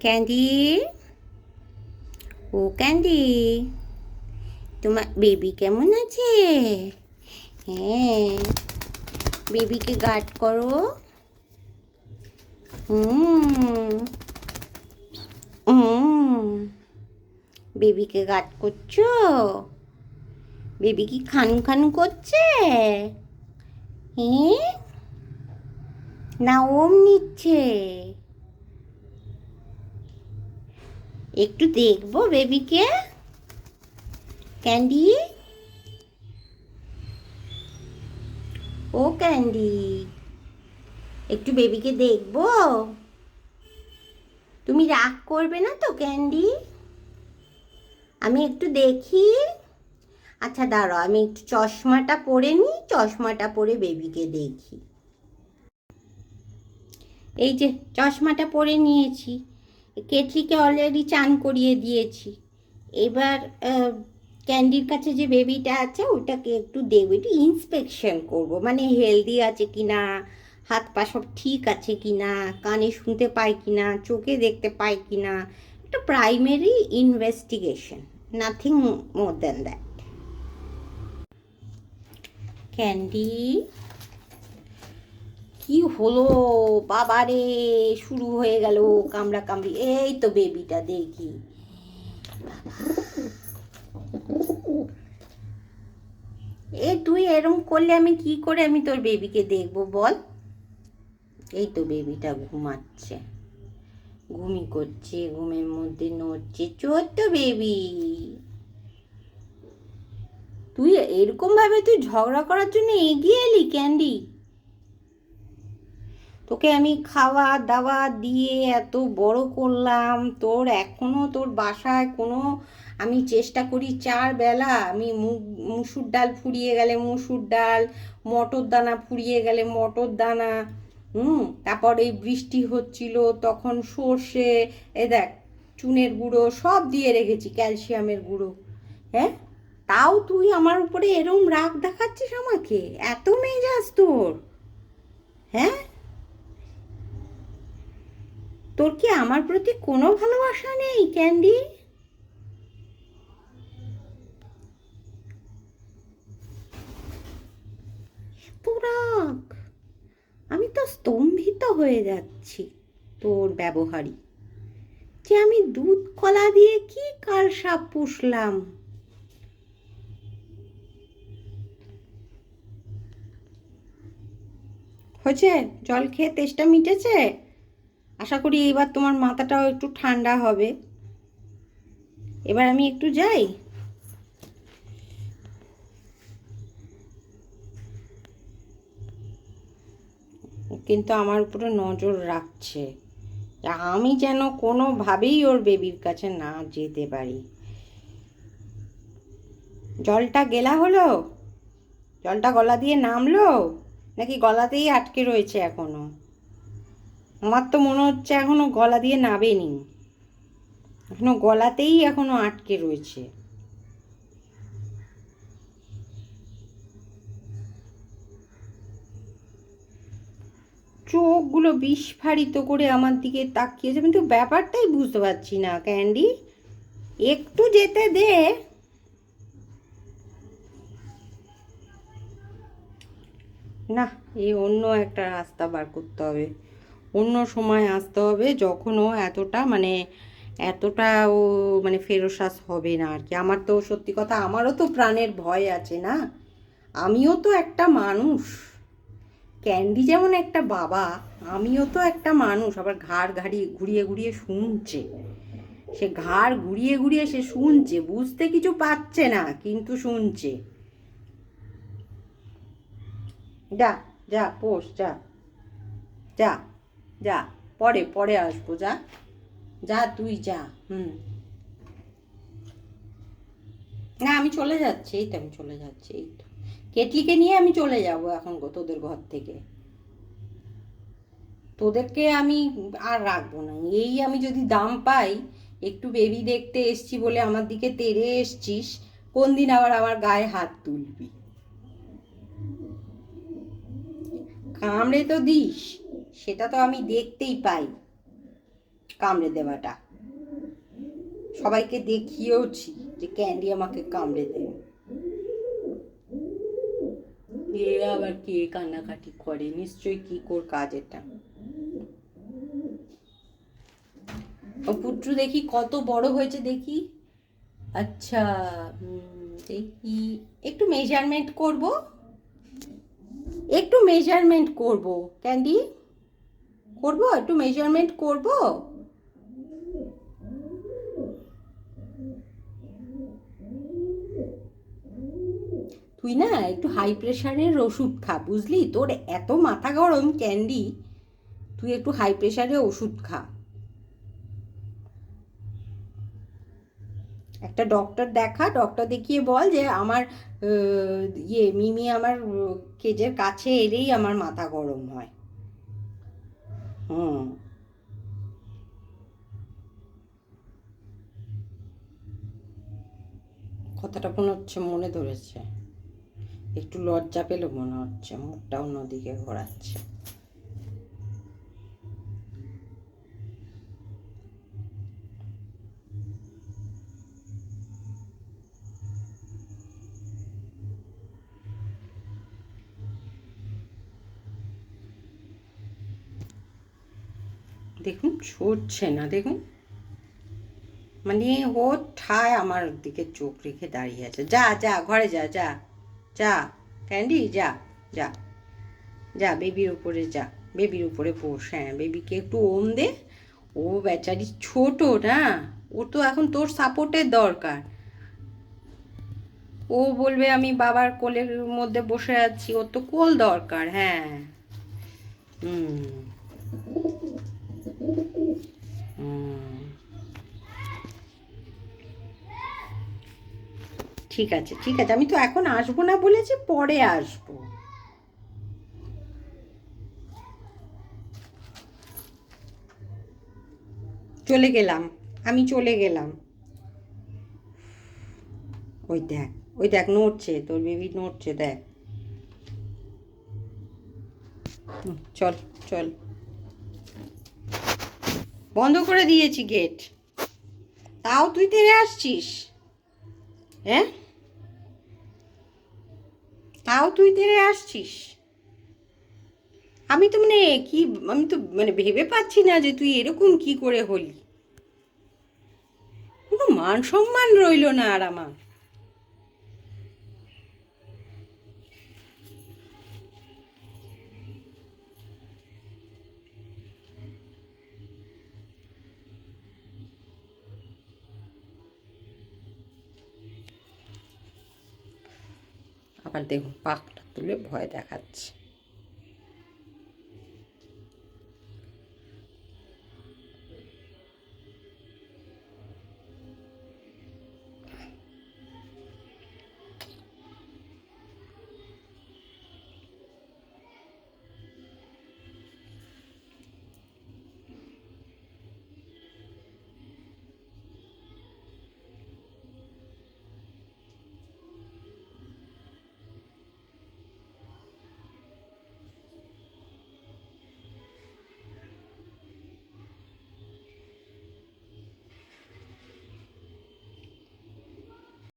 Candy ও candy তোমার baby কেমন আছে? হ্যাঁ। বেবিকে গার্ড করো। বেবিকে গার্ড করছ? বেবি কি খানু খানু করছে? হ্যাঁ। না ওম নিচ্ছে। একটু দেখব বেবিকে। ক্যান্ডি? ও ক্যান্ডি, একটু বেবিকে দেখব। তুমি রাগ করবে না তো ক্যান্ডি? আমি একটু দেখি। আচ্ছা দাঁড়াও, আমি একটু চশমাটা পরে নিই, চশমাটা পরে বেবিকে দেখি। এই যে, চশমাটা পরে নিয়েছি। কেটলিকে অলরেডি চান করিয়ে দিয়েছি। এবার ক্যান্ডির কাছে যে বেবিটা আছে, ওটাকে একটু দেখব একটু ইন্সপেকশন করব। মানে হেলদি আছে কি না হাত পা সব ঠিক আছে কি না কানে শুনতে পায় কি না চোখে দেখতে পায় কি না একটা primary investigation nothing more than that candy? কি হলো? বাবারে, শুরু হয়ে গেল কামড়া কামড়ি। এই তো বেবিটা দেখি। এ, তুই এরম করলে আমি কি করে আমি তোর বেবিকে দেখব বল? এই তো বেবিটা ঘুমাচ্ছে। ঘুমি করছে, ঘুমের মধ্যে নড়ছে। ছোট্ট বেবি তুই এরকম ভাবে তুই ঝগড়া করার জন্য এগিয়ে এলি ক্যান্ডি তোকে আমি খাওয়া দাওয়া দিয়ে এত বড় করলাম, তোর এখনও তোর বাসায় কোনো, আমি চেষ্টা করি চার বেলা, আমি মুসুর ডাল ফুরিয়ে গেলে মুসুর ডাল, মটর দানা ফুরিয়ে গেলে মটর দানা, হুম, তারপর এই বৃষ্টি হচ্ছিল, তখন সর্ষে, এ দেখ, চুনের গুঁড়ো সব দিয়ে রেখেছি ক্যালসিয়ামের গুঁড়ো হ্যাঁ? তাও তুই আমার উপরে এরম রাগ দেখাচ্ছিস আমাকে? এত মেজাজ তোর হ্যাঁ? তোর কি আমার প্রতি কোনো ভালোবাসা নেই, ক্যান্ডি? আমি তো স্তম্ভিত হয়ে যাচ্ছি তোর ব্যবহারই। যে আমি দুধ কলা দিয়ে কি কাল সাপ পুষলাম? হয়েছে? জল খেয়ে তেষ্টা মিটেছে? আশা করি এবার তোমার মাথাটাও একটু ঠান্ডা হবে। এবার আমি একটু যাই। কিন্তু আমার উপরে নজর রাখছে। আমি যেন কোনোভাবেই ওর বেবির কাছে না যেতে পারি। জলটা গেলা হলো? জলটা গলা দিয়ে নামলো? নাকি গলাতেই আটকে রয়েছে এখনও? আমার তো মনে হচ্ছে এখনও গলা দিয়ে নাবেনি। এখনও গলাতেই এখনও আটকে রয়েছে। চোখগুলো বিস্ফারিত করে আমার দিকে তাকিয়েছে কিন্তু ব্যাপারটাই বুঝতে পারছি না, ক্যান্ডি। একটু যেতে দে। না, এই অন্য একটা রাস্তা বার করতে হবে। অন্য সময় আসতে হবে যখন ও এতটা মানে এতটা ও মানে ফেরোসাস হবে না আর কি। আমার তো সত্যি কথা, আমারও তো প্রাণের ভয় আছে না? আমিও তো একটা মানুষ। ক্যান্ডি যেমন একটা বাবা, আমিও তো একটা মানুষ। আবার ঘাড় ঘাড়ি ঘুরিয়ে ঘুরিয়ে শুনছে। সে ঘাড় ঘুরিয়ে ঘুরিয়ে সে শুনছে, বুঝতে কিছু পাচ্ছে না, কিন্তু শুনছে। যা যা, পোষ, যা যা। যা, পরে পরে আসব, যা। যা, তুই যা, হুম। না, আমি চলে যাচ্ছি, এই তো আমি চলে যাচ্ছি, এই তো। কেটলিকে নিয়ে আমি চলে যাব এখন গো, তোদের ঘর থেকে। তোদেরকে আমি আর রাখব না। এই আমি যদি দাম পাই, একটু বেবি দেখতে এসছি বলে আমার দিকে তেড়ে এসছিস, কোন দিন আবার আমার গায়ে হাত তুলবি? কামড়ে তো দিস। সেটা তো আমি দেখতেই পাই। কামড়ে দেওয়াটা। সবাইকে দেখিয়েওছি যে ক্যান্ডি আমাকে কামড়ে দেয়। আবার কে কান্নাকাটি করে? নিশ্চয়ই কি কোর কাজ এটা? ও পুত্র দেখি কত বড় হয়েছে দেখি। আচ্ছা দেখি, একটু মেজারমেন্ট করব? একটু মেজারমেন্ট করব, ক্যান্ডি? করব? একটু মেজারমেন্ট করব? তুই না একটু হাই প্রেশারের ওষুধ খা, বুঝলি? তোর এত মাথা গরম ক্যান্ডি তুই একটু হাই প্রেশারের ওষুধ খা। একটা ডক্টর দেখা ডক্টর দেখিয়ে বল যে আমার ইয়ে মিমি আমার কেজের কাছে এলেই আমার মাথা গরম হয়। হুম। কথাটা মনে হচ্ছে মনে ধরেছে। একটু লজ্জা পেল মনে হচ্ছে মুখটা অন্যদিকে ঘোরাচ্ছে। দেখুন সরছে না, দেখুন। মানে ও ঠায় আমার দিকে চোখ রেখে দাঁড়িয়ে আছে। যা যা, ঘরে যা যা যা, ক্যান্ডি, যা যা যা, বেবির উপরে যা, বেবির উপরে বস। হ্যাঁ বেবিকে একটু ওম দে। ও বেচারি ছোট না, ও তো এখন তোর সাপোর্টের দরকার। ও বলবে, আমি বাবার কোলের মধ্যে বসে আছি, ওর তো কোল দরকার। হ্যাঁ। হুম। ঠিক আছে ঠিক আছে। আমি তো এখন আসব না বলেছি, পরে আসব। চলে গেলাম, আমি চলে গেলাম। ওই দেখ ওই দেখ, নড়ছে, তোর বেবি নড়ছে, দেখ। চল চল। বন্ধ করে দিয়েছি গেট তাও তুই তেরে আসছিস? হ্যাঁ? তাও তুই তেরে আসছিস? আমি তো মানে কি, আমি তো মানে ভেবে পাচ্ছি না যে তুই এরকম কি করে হলি। কোনো মান সম্মান রইল না আর আমার। আবার দেখুন পাকটা তুলে ভয় দেখাচ্ছে।